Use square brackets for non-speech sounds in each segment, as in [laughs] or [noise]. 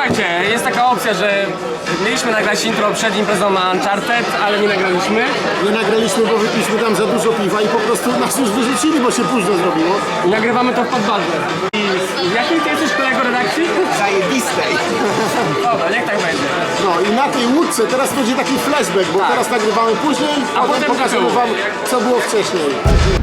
Słuchajcie, jest taka opcja, że mieliśmy nagrać intro przed imprezą na Uncharted, ale nie nagraliśmy. Nie nagraliśmy, bo wypiliśmy tam za dużo piwa i po prostu nas już wyrzucili, bo się późno zrobiło. I nagrywamy to w podbarze. I w jakiej ty jesteś kolego redakcji? Zajebistej. Dobra, niech tak będzie. No i na tej łódce teraz będzie taki flashback, bo teraz nagrywamy później, a potem potem pokażemy wam, co było wcześniej.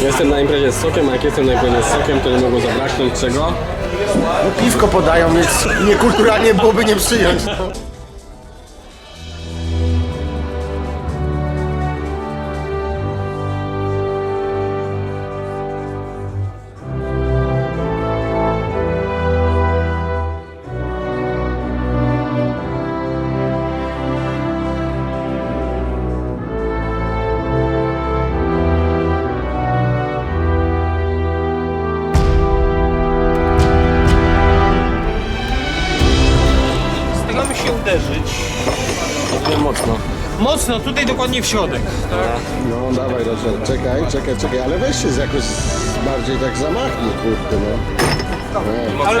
Jestem na imprezie z sokiem, a jak jestem na imprezie z sokiem, to nie mogło zabraknąć czego? No piwko podają, więc niekulturalnie byłoby nie przyjąć. Uderzyć Nie mocno. mocno, tutaj dokładnie w środek. No dawaj Roger, czekaj, czekaj, czekaj, ale weź się z jakoś bardziej tak zamachnij, kurde no. Nie, Ale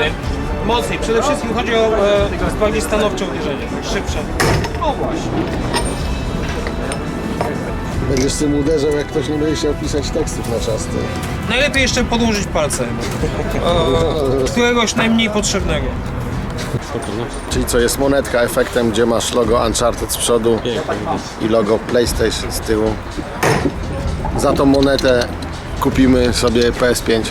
mocniej. Przede wszystkim chodzi o e, bardziej stanowcze uderzenie, szybsze. No właśnie. Będziesz tym uderzał, jak ktoś nie będzie chciał pisać tekstów na czas. to. Najlepiej jeszcze podłożyć palcem. E, [laughs] któregoś najmniej potrzebnego. Czyli co, jest monetka efektem, gdzie masz logo Uncharted z przodu i logo PlayStation z tyłu. Za tą monetę kupimy sobie PS5.